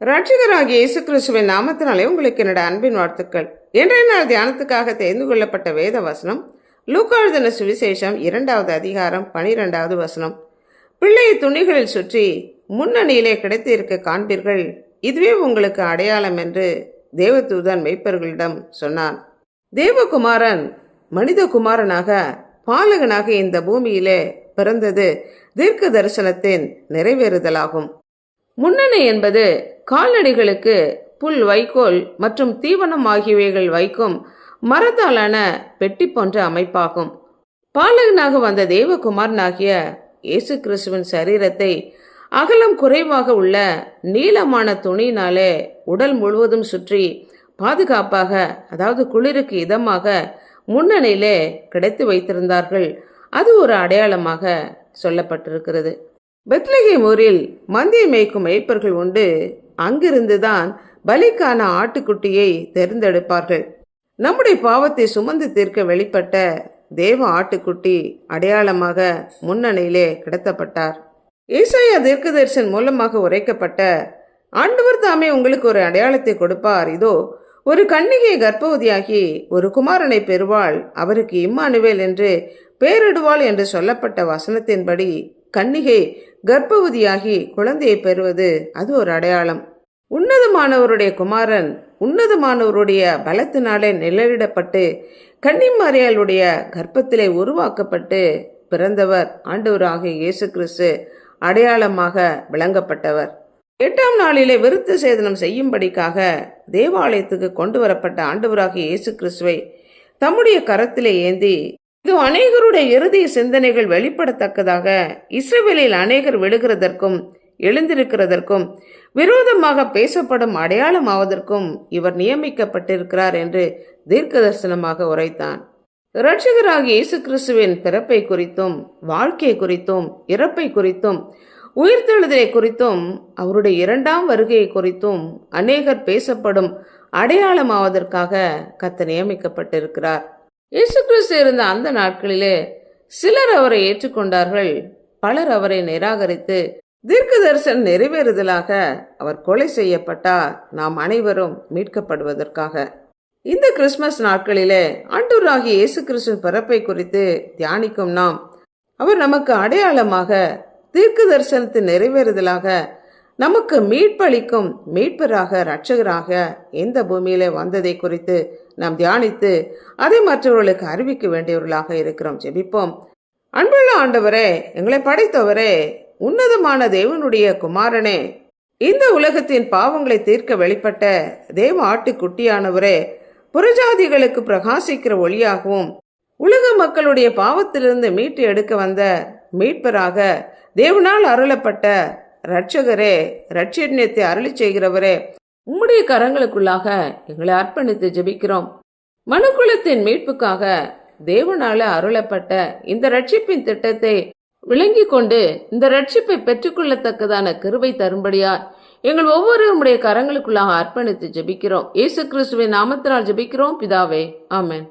ரட்சிதராகிய இயேசு கிறிஸ்துவின் நாமத்தினாலே உங்களுக்கு என்னோட அன்பின் வாழ்த்துக்கள். இன்றைய நாள் தியானத்துக்காக தெரிந்து கொள்ளப்பட்ட வேத வசனம் லூக்காழுதன சுவிசேஷம் இரண்டாவது அதிகாரம் பனிரெண்டாவது வசனம். பிள்ளையை துணிகளில் சுற்றி முன்னணியிலே கிடைத்திருக்க காண்பீர்கள். இதுவே உங்களுக்கு அடையாளம் என்று தேவதூதன் மெய்ப்பர்களிடம் சொன்னான். தேவகுமாரன் மனிதகுமாரனாக பாலகனாக இந்த பூமியிலே பிறந்தது தீர்க்க தரிசனத்தின் நிறைவேறுதலாகும். முன்னணி என்பது கால்நடைகளுக்கு புல் வைக்கோல் மற்றும் தீவனம் ஆகியவைகள் வைக்கும் மரத்தாலான பெட்டி போன்ற அமைப்பாகும். பாலகனாக வந்த தேவகுமாரனாகிய இயேசு கிறிஸ்துவின் சரீரத்தை அகலம் குறைவாக உள்ள நீளமான துணியினாலே உடல் முழுவதும் சுற்றி பாதுகாப்பாக அதாவது குளிருக்கு இதமாக முன்னணியிலே கிடைத்து வைத்திருந்தார்கள். அது ஒரு அடையாளமாக சொல்லப்பட்டிருக்கிறது. பெத்லகேம் ஊரில் மந்திய மேய்க்கும் மேய்ப்பர்கள் உண்டு. அங்கிருந்துதான் பலிக்கான ஆட்டுக்குட்டியை தேர்ந்தெடுப்பார்கள். நம்முடைய பாவத்தை சுமந்து தீர்க்க வெளிப்பட்ட தேவ ஆட்டுக்குட்டி அடையாளமாக முன்னணியிலே கிடத்தப்பட்டார். ஏசாயா தீர்க்கதரிசன் மூலமாக உரைக்கப்பட்ட ஆண்டவர் தாமே உங்களுக்கு ஒரு அடையாளத்தை கொடுப்பார். இதோ ஒரு கன்னிகை கர்ப்பவதியாகி ஒரு குமாரனை பெறுவாள். அவருக்கு இம்மானுவேல் என்று பெயரிடுவாள் என்று சொல்லப்பட்ட வசனத்தின்படி கன்னிகை கர்ப்பவதியாகி குழந்தையை பெறுவது அது ஒரு அடையாளம். உன்னதமானவருடைய குமாரன் உன்னதமானவருடைய பலத்தினாலே நிழலிடப்பட்டு கன்னிமாரியாளுடைய கர்ப்பத்திலே உருவாக்கப்பட்டு பிறந்தவர் ஆண்டவராக இயேசு கிறிஸ்து அடையாளமாக விளங்கப்பட்டவர். எட்டாம் நாளிலே விருத்த சேதனம் செய்யும்படிக்காக தேவாலயத்துக்கு கொண்டு வரப்பட்ட ஆண்டவராகிய இயேசு கிறிஸ்துவை தம்முடைய கரத்திலே ஏந்தி இது அநேகருடைய இறுதிய சிந்தனைகள் வெளிப்படத்தக்கதாக. இஸ்ரேவேலில் அநேகர் விழுகிறதற்கும் எழுந்திருக்கிறதற்கும் விரோதமாக பேசப்படும் அடையாளமாவதற்கும் இவர் நியமிக்கப்பட்டிருக்கிறார் என்று தீர்க்க தரிசனமாக உரைத்தான். இரட்சகராகிய இயேசு கிறிஸ்துவின் பிறப்பை குறித்தும் வாழ்க்கை குறித்தும் இறப்பை குறித்தும் உயிர்த்தெழுதலை குறித்தும் அவருடைய இரண்டாம் வருகையை குறித்தும் அநேகர் பேசப்படும் அடையாளமாவதற்காக கத்த நியமிக்கப்பட்டிருக்கிறார். இயேசு கிறிஸ்து இருந்த அந்த நாட்களிலே சிலர் அவரை ஏற்றுக்கொண்டார்கள். பலர் அவரை நிராகரித்து தீர்க்க தரிசனம் நிறைவேறுதலாக அவர் கொலை செய்யப்பட்டார். நாம் அனைவரும் மீட்கப்படுவதற்காக. இந்த கிறிஸ்மஸ் நாட்களிலே ஆண்டூராகிய இயேசு கிறிஸ்துவின் பிறப்பை குறித்து தியானிக்கும் நாம். அவர் நமக்கு அடையாளமாக தீர்க்க தரிசனத்தின் நிறைவேறுதலாக நமக்கு மீட்பளிக்கும் மீட்பராக இரட்சகராக இந்த பூமியில் வந்ததை குறித்து நாம் தியானித்து அதை மற்றவர்களுக்கு அறிவிக்க வேண்டியவர்களாக இருக்கிறோம். ஜெபிப்போம். அன்புள்ள ஆண்டவரே எங்களை படைத்தவரே உன்னதமான தேவனுடைய குமாரனே இந்த உலகத்தின் பாவங்களை தீர்க்க வெளிப்பட்ட தேவ ஆட்டுக்குட்டியானவரே புறஜாதிகளுக்கு பிரகாசிக்கிற ஒளியாகவும் உலக மக்களுடைய பாவத்திலிருந்து மீட்டு எடுக்க வந்த மீட்பராக தேவனால் அருளப்பட்ட ரட்சகரே ரட்சண்யத்தை அருளி செய்கிறவரே உம்முடைய கரங்களுக்குள்ளாக எங்களை அர்ப்பணித்து ஜெபிக்கிறோம். மனுக்குலத்தின் மீட்புக்காக தேவனால அருளப்பட்ட இந்த ரட்சிப்பின் திட்டத்தை விளங்கி கொண்டு இந்த ரட்சிப்பை பெற்றுக்கொள்ளத்தக்கதான கருவை தரும்படியா எங்கள் ஒவ்வொருவருடைய கரங்களுக்குள்ளாக அர்ப்பணித்து ஜெபிக்கிறோம். இயேசு கிறிஸ்துவின் நாமத்தினால் ஜெபிக்கிறோம். பிதாவே ஆமேன்.